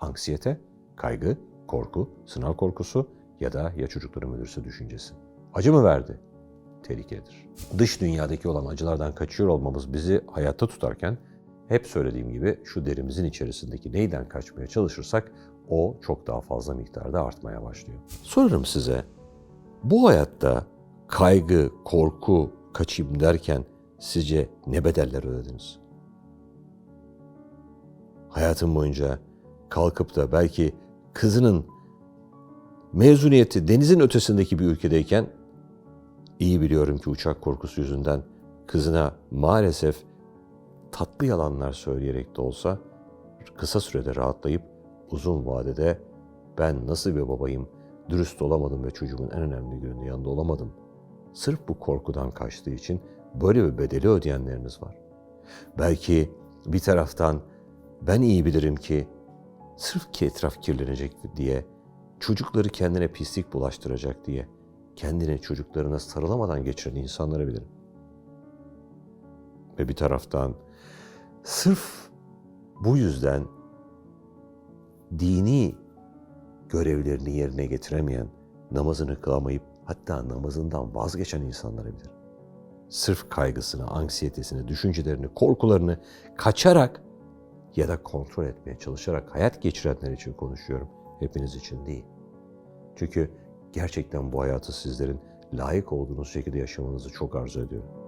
Anksiyete, kaygı, korku, sınav korkusu ya da ya çocuklarım ölürse düşüncesi. Acı mı verdi? Tehlikelidir. Dış dünyadaki olan acılardan kaçıyor olmamız bizi hayatta tutarken hep söylediğim gibi şu derimizin içerisindeki neyden kaçmaya çalışırsak o çok daha fazla miktarda artmaya başlıyor. Sorarım size, bu hayatta kaygı, korku, kaçayım derken sizce ne bedeller ödediniz? Hayatım boyunca kalkıp da belki kızının mezuniyeti denizin ötesindeki bir ülkedeyken iyi biliyorum ki uçak korkusu yüzünden kızına maalesef tatlı yalanlar söyleyerek de olsa kısa sürede rahatlayıp uzun vadede ben nasıl bir babayım, dürüst olamadım ve çocuğumun en önemli gününde yanında olamadım. Sırf bu korkudan kaçtığı için böyle bir bedeli ödeyenleriniz var. Belki bir taraftan ben iyi bilirim ki sırf ki etraf kirlenecek diye, çocukları kendine pislik bulaştıracak diye kendine çocuklarına sarılamadan geçiren insanları bilirim. Ve bir taraftan sırf bu yüzden dini görevlerini yerine getiremeyen, namazını kılamayıp hatta namazından vazgeçen insanları bilirim. Sırf kaygısını, anksiyetesini, düşüncelerini, korkularını kaçarak ya da kontrol etmeye çalışarak hayat geçirenler için konuşuyorum. Hepiniz için değil. Çünkü gerçekten bu hayatı sizlerin layık olduğunuz şekilde yaşamanızı çok arzu ediyorum.